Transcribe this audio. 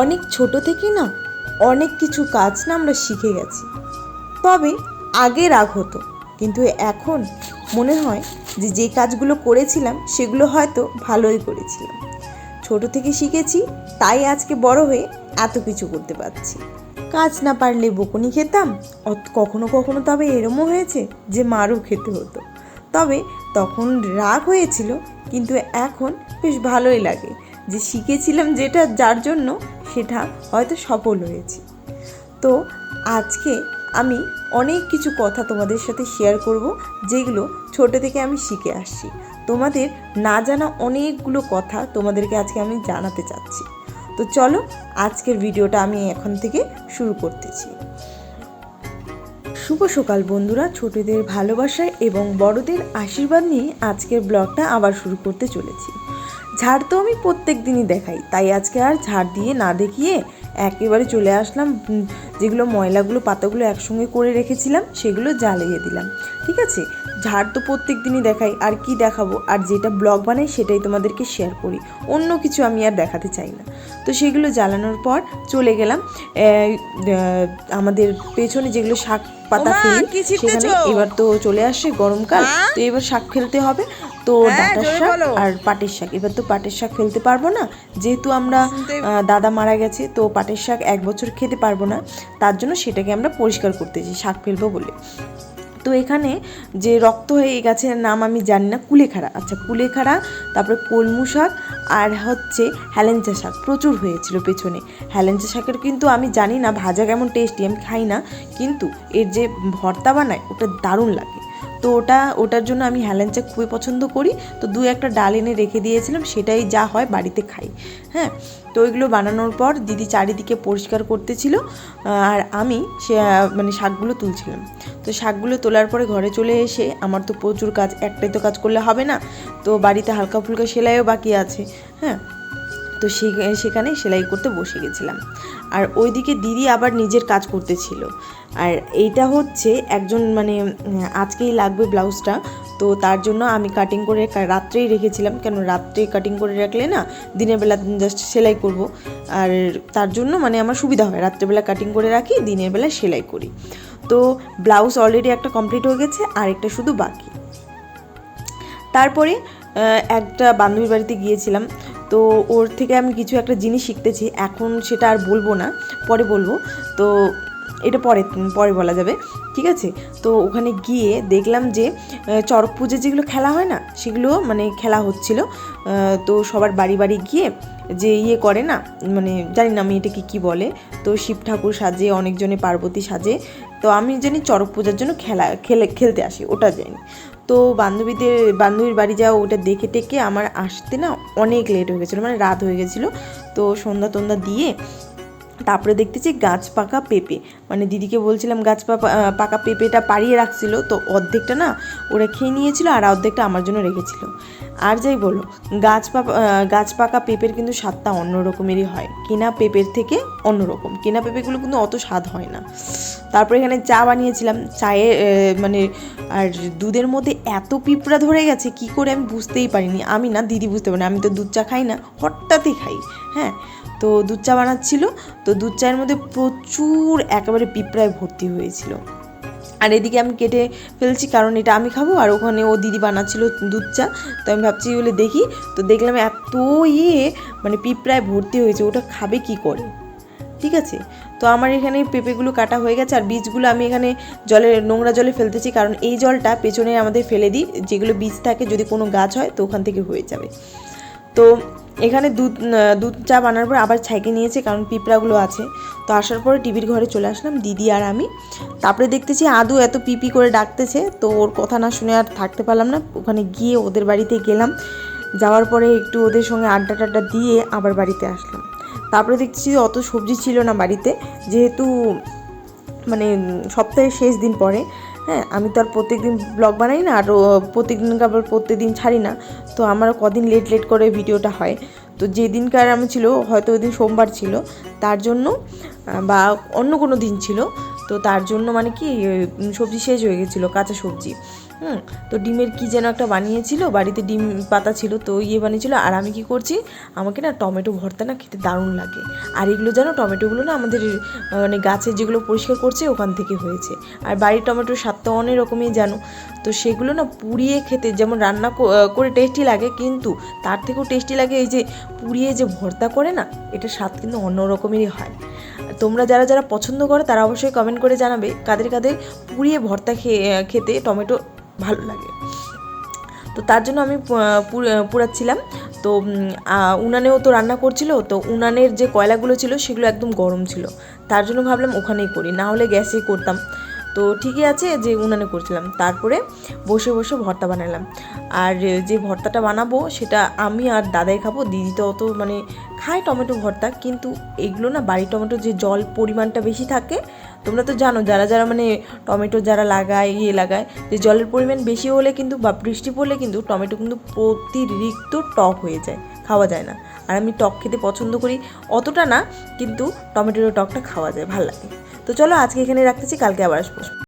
অনেক ছোট থেকে না অনেক কিছু কাজ না আমরা শিখে গেছি। তবে আগে রাগ হতো, কিন্তু এখন মনে হয় যে যে কাজগুলো করেছিলাম সেগুলো হয়তো ভালোই করেছিলাম। ছোট থেকে শিখেছি, তাই আজকে বড় হয়ে এত কিছু করতে পারছি। কাজ না পারলে বকুনি খেতাম কখনো কখনো তবে এরমও হয়েছে যে মারও খেতে হতো। তবে তখন রাগ হয়েছিল, কিন্তু এখন বেশ ভালোই লাগে। যে শিখেছিলাম যেটা যার জন্য সেটা হয়তো সফল হয়েছি। তো আজকে আমি অনেক কিছু কথা তোমাদের সাথে শেয়ার করব, যেগুলো ছোট থেকে আমি শিখে আসছি। তোমাদের না জানা অনেকগুলো কথা তোমাদেরকে আজকে আমি জানাতে চাচ্ছি। তো চলো আজকের ভিডিওটা আমি এখন থেকে শুরু করতেছি। শুভ সকাল বন্ধুরা, ছোটদের ভালোবাসা এবং বড়দের আশীর্বাদ নিয়ে আজকের ব্লগটা আবার শুরু করতে চলেছি। ঝাড় তো আমি প্রত্যেক দিনই দেখাই, তাই আজকে আর ঝাড় দিয়ে না দেখিয়ে একেবারে চলে আসলাম যেগুলো ময়লাগুলো, পাতাগুলো একসঙ্গে করে রেখেছিলাম, সেগুলো জ্বালিয়ে দিলাম, ঠিক আছে? ঝাড় তো প্রত্যেক দিনই দেখাই আর কি দেখাবো? আর যেটা ব্লগ বানাই সেটাই তোমাদেরকে শেয়ার করি। অন্য কিছু আমি আর দেখাতে চাই না। তো সেগুলো জ্বালানোর পর চলে গেলাম। আমাদের পেছনে যেগুলো শাক পাতা ফেলি সেখানে এবার তো চলে আসে গরমকাল। তো এবার শাক ফেলতে হবে। তো হ্যাঁ, ডাঁটার শাক আর পাটের শাক। এবার তো পাটের শাক ফেলতে পারব না। যেহেতু আমরা দাদা মারা গেছে তো পাটের শাক এক বছর খেতে পারব না। তার জন্য সেটাকে আমরা পরিষ্কার করতেছি শাক ফেলব বলে। তো এখানে যে রক্ত হয়ে গেছে নাম আমি জানি না, কুলেখাড়া। আচ্ছা কুলেখাড়া, তারপরে কলমু শাক আর হচ্ছে হ্যালেঞ্চা শাক। প্রচুর হয়েছিল পেছনে। হ্যালেঞ্চা শাকের কিন্তু আমি জানি না, ভাজা কেমন টেস্টি আমি খাই না। কিন্তু এর যে ভর্তা বানায়, ওটা দারুণ লাগে। তো ওটা, ওটার জন্য আমি হ্যালেঞ্চা খুবই পছন্দ করি। তো দু একটা ডাল এনে রেখে দিয়েছিলাম, সেটাই যা হয় বাড়িতে খাই হ্যাঁ। তো ওইগুলো বানানোর পর দিদি চারিদিকে পরিষ্কার করতেছিল আর আমি সে মানে শাকগুলো তুলছিলাম। তো শাকগুলো তোলার পরে ঘরে চলে এসে আমার তো প্রচুর কাজ, একটাই তো কাজ করলে হবে না, তো বাড়িতে হালকা ফুলকা সেলাইও বাকি আছে হ্যাঁ। তো সেখানে সেলাই করতে বসে গেছিলাম। আর ওইদিকে দিদি আবার নিজের কাজ করতেছিল। আর এইটা হচ্ছে একজন মানে আজকেই লাগবে ব্লাউজটা। তো তার জন্য আমি কাটিং করে রাত্রেই রেখেছিলাম। কেন রাত্রে কাটিং করে রাখলে না, দিনের বেলা জাস্ট সেলাই করব। আর তার জন্য মানে আমার সুবিধা হয়। রাত্রেবেলা কাটিং করে রাখি, দিনের বেলা সেলাই করি। তো ব্লাউজ অলরেডি একটা কমপ্লিট হয়ে গেছে আর একটা শুধু বাকি। তারপরে একটা বান্ধবীর বাড়িতে গিয়েছিলাম। তো ওর থেকে আমি কিছু একটা জিনিস শিখতেছি। এখন সেটা আর বলব না, পরে বলব। তো এটা পরে পরে বলা যাবে, ঠিক আছে? তো ওখানে গিয়ে দেখলাম যে চড়ক পুজো যেগুলো খেলা হয় না, সেগুলো মানে খেলা হচ্ছিল। তো সবার বাড়ি বাড়ি গিয়ে যে ইয়ে করে না মানে জানি না আমি এটাকে কী বলে, তো শিব ঠাকুর সাজে, অনেকজনে পার্বতী সাজে, তো আমি জানি চড়ক পূজার জন্য খেলা, খেলে, খেলতে আসি, ওটা জানি। তো বান্ধবীদের, বান্ধবীর বাড়ি যাওয়া ওটা দেখে টেকে আমার আসতে না অনেক লেট হয়ে গেছিল মানে রাত হয়ে গেছিল, তো সন্ধ্যা টন্ধ্যা দিয়ে তারপরে দেখতেছি গাছ পাকা পেঁপে। মানে দিদিকে বলছিলাম গাছ পাকা পাকা পেঁপেটা পাড়িয়ে রাখছিল, তো অর্ধেকটা না ওরা খেয়ে নিয়েছিল আর অর্ধেকটা আমার জন্য রেখেছিল। আর যাই বলো, গাছ পাকা গাছ পাকা পেঁপের কিন্তু স্বাদটা অন্য রকমেরই হয়। কেনা পেঁপের থেকে অন্যরকম কেনা পেঁপেগুলো কিন্তু অত স্বাদ হয় না। তারপরে এখানে চা বানিয়েছিলাম। চায়ে মানে আর দুধের মধ্যে এত পিঁপড়া ধরে গেছে, কি করে আমি বুঝতেই পারিনি। আমি না, দিদি বুঝতে পারিনি আমি তো দুধ চা খাই না, হঠাৎই খাই। হ্যাঁ তো দুধ চা বানাচ্ছিল, তো দুধ চায়ের মধ্যে প্রচুর একেবারে পিঁপড়ায় ভর্তি হয়েছিল। আর এদিকে আমি কেটে ফেলছি, কারণ এটা আমি খাব আর ওখানে ও দিদি বানাচ্ছিল দুধ চা, তো আমি ভাবছি বলে দেখি, তো দেখলাম এত ইয়ে মানে পিঁপড়ায় ভর্তি হয়েছে, ওটা খাবে কি করে? ঠিক আছে? তো আমার এখানে পেঁপেগুলো কাটা হয়ে গেছে, আর বীজগুলো আমি এখানে জলে, নোংরা জলে ফেলতেছি, কারণ এই জলটা পেছনে আমাদের ফেলে দিই, যেগুলো বীজ থাকে, যদি কোনো গাছ হয়, তো ওখান থেকে হয়ে যাবে। তো এখানে দুধ দুধ চা বানার পর আবার ছাইকে নিয়েছে কারণ পিঁপড়াগুলো আছে। তো আসার পরে টিভির ঘরে চলে আসলাম, দিদি আর আমি। তারপরে দেখতেছি আদু এত পিপি করে ডাকতেছে, তো ওর কথা না শুনে আর থাকতে পারলাম না। ওখানে গিয়ে ওদের বাড়িতে গেলাম। যাওয়ার পরে একটু ওদের সঙ্গে আড্ডা টাড্ডা দিয়ে আবার বাড়িতে আসলাম। তারপরে দেখতেছি অত সবজি ছিল না বাড়িতে। যেহেতু মানে সপ্তাহের শেষ দিন পরে হ্যাঁ আমি তো আর প্রত্যেকদিন ব্লগ বানাই না আর প্রত্যেক দিন আবার প্রত্যেক দিন ছাড়ি না, তো আমার কদিন লেট লেট করে ভিডিওটা হয়। তো যেদিনকার আমি ছিল, হয়তো ওই দিন সোমবার ছিল, তার জন্য বা অন্য কোনো দিন ছিল, তো তার জন্য মানে কি, সবজি শেষ হয়ে গেছিল, কাঁচা সবজি। হুম, তো ডিমের কি যেন একটা বানিয়েছিল, বাড়িতে ডিম পাতা ছিল, তো ইয়ে বানিয়েছিল, আর আমি কি করছি, আমাকে না টমেটো ভর্তা না খেতে দারুণ লাগে। আর এগুলো যেন টমেটোগুলো না আমাদের মানে গাছের যেগুলো পরিষ্কার করছে, ওখান থেকে হয়েছে। আর বাড়ির টমেটোর স্বাদ তো অনেক রকমই জানো। তো সেগুলো না পুড়িয়ে খেতে, যেমন রান্না করে টেস্টি লাগে, কিন্তু তার থেকেও টেস্টি লাগে এই যে পুড়িয়ে যে ভর্তা করে না, এটা স্বাদ কিন্তু অন্য রকমেরই হয়। তোমরা যারা যারা পছন্দ করো, তারা অবশ্যই কমেন্ট করে জানাবে, কাদের কাদের পুড়িয়ে ভর্তা খেয়ে খেতে টমেটো ভালো লাগে। তো তার জন্য আমি পুরাচ্ছিলাম। তো উনানেও তো রান্না করছিল, তো উনানের যে কয়লাগুলো ছিল সেগুলো একদম গরম ছিল। তার জন্য ভাবলাম ওখানেই করি, না হলে গ্যাসেই করতাম। তো ঠিকই আছে যে উনানে করছিলাম। তারপরে বসে বসে ভর্তা বানালাম। আর যে ভর্তাটা বানাবো সেটা আমি আর দাদাই খাব। দিদি তো অত মানে খায় টমেটো ভর্তা, কিন্তু এগুলো না বাড়ির টমেটো যে জল পরিমাণটা বেশি থাকে, তোমরা তো জানো যারা যারা মানে টমেটো যারা লাগায় ইয়ে লাগায়, যে জলের পরিমাণ বেশি হলে কিন্তু বা বৃষ্টি পড়লে কিন্তু টমেটো কিন্তু অতিরিক্ত টক হয়ে যায়, খাওয়া যায় না। আর আমি টক খেতে পছন্দ করি অতটা না, কিন্তু টমেটোর টকটা খাওয়া যায়, ভালো লাগে। তো চলো আজকে এখানে রাখতেছি কালকে আবার আসব।